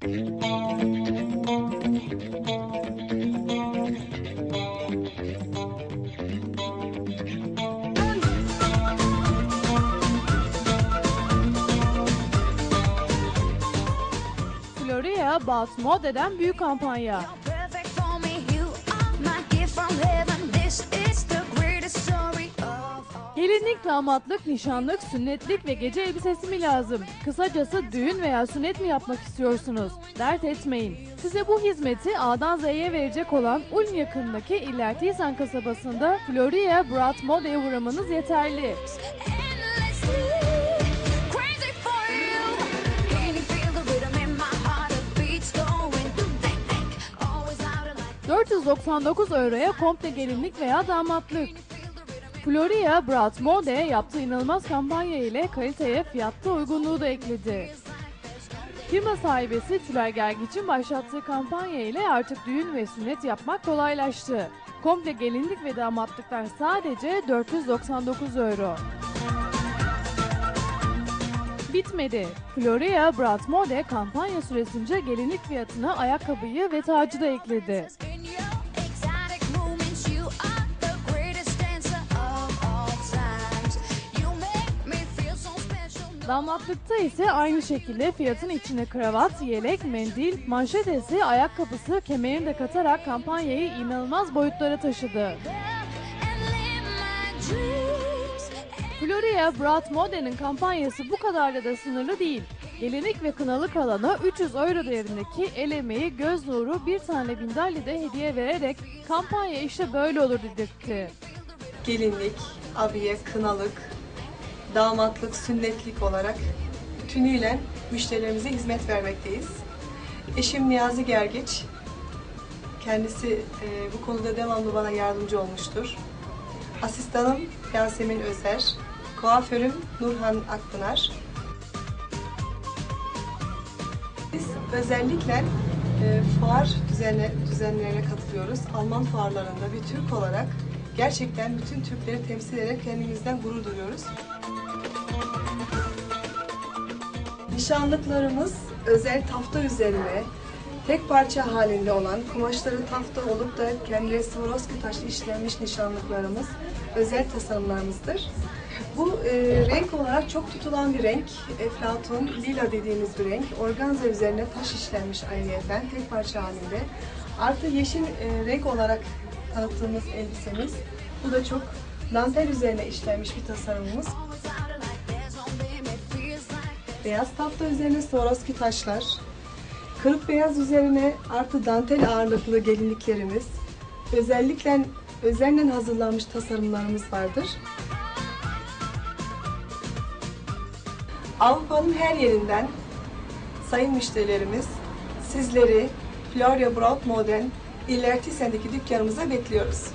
Floria Bath Mode'den büyük kampanya. Gelinlik, damatlık, nişanlık, sünnetlik ve gece elbisesi mi lazım? Kısacası düğün veya sünnet mi yapmak istiyorsunuz? Dert etmeyin. Size bu hizmeti A'dan Z'ye verecek olan Ulm yakınındaki İllertisan kasabasında Floria Brat Mode'ye uğramanız yeterli. Endlessly crazy for you. Can you feel the rhythm in my heart? The beats going think, think. Always out of like 499 euroya komple gelinlik veya damatlık. Floria Brat Mode yaptığı inanılmaz kampanya ile kaliteye fiyatta uygunluğu da ekledi. Firma sahibesi Tülay Gergiç'in başlattığı kampanya ile artık düğün ve sünnet yapmak kolaylaştı. Komple gelinlik ve damatlıklar sadece 499 euro. Bitmedi. Floria Brat Mode kampanya süresince gelinlik fiyatına ayakkabıyı ve tacı da ekledi. Damatlıkta ise aynı şekilde fiyatın içine kravat, yelek, mendil, manşetesi, ayakkabısı, kemerini de katarak kampanyayı inanılmaz boyutlara taşıdı. Floria Brat Mode'nin kampanyası bu kadarla da sınırlı değil. Gelinlik ve kınalık alana 300 euro değerindeki el emeği, göz nuru, bir tane bindalli de hediye vererek kampanya işte böyle olur dedirtti. gelinlik, abiye, kınalık, damatlık, sünnetlik olarak tümüyle müşterilerimize hizmet vermekteyiz. Eşim Niyazi Gergiç, kendisi e, bu konuda devamlı bana yardımcı olmuştur. Asistanım Yasemin Özer, kuaförüm Nurhan Akpınar. Biz özellikle e, fuar düzenle, düzenlerine katılıyoruz. Alman fuarlarında bir Türk olarak gerçekten bütün Türkleri temsil ederek kendimizden gurur duyuyoruz. Nişanlıklarımız özel tafta üzerine tek parça halinde olan kumaşları tafta olup da kendileri Swarovski taşlı işlenmiş nişanlıklarımız özel tasarımlarımızdır. Bu e, renk olarak çok tutulan bir renk. Eflatun, lila dediğimiz bir renk. Organza üzerine taş işlenmiş ayrıyeten tek parça halinde. Artı yeşil e, renk olarak tanıttığımız elbisemiz. Bu da çok dantel üzerine işlenmiş bir tasarımımız. Beyaz tahta üzerine Swarovski taşlar. Kırık beyaz üzerine artı dantel ağırlıklı gelinliklerimiz. Özellikle özenle hazırlanmış tasarımlarımız vardır. Avrupa'nın her yerinden sayın müşterilerimiz sizleri Floria Broad Modern İlerti Sen'deki dükkanımıza bekliyoruz.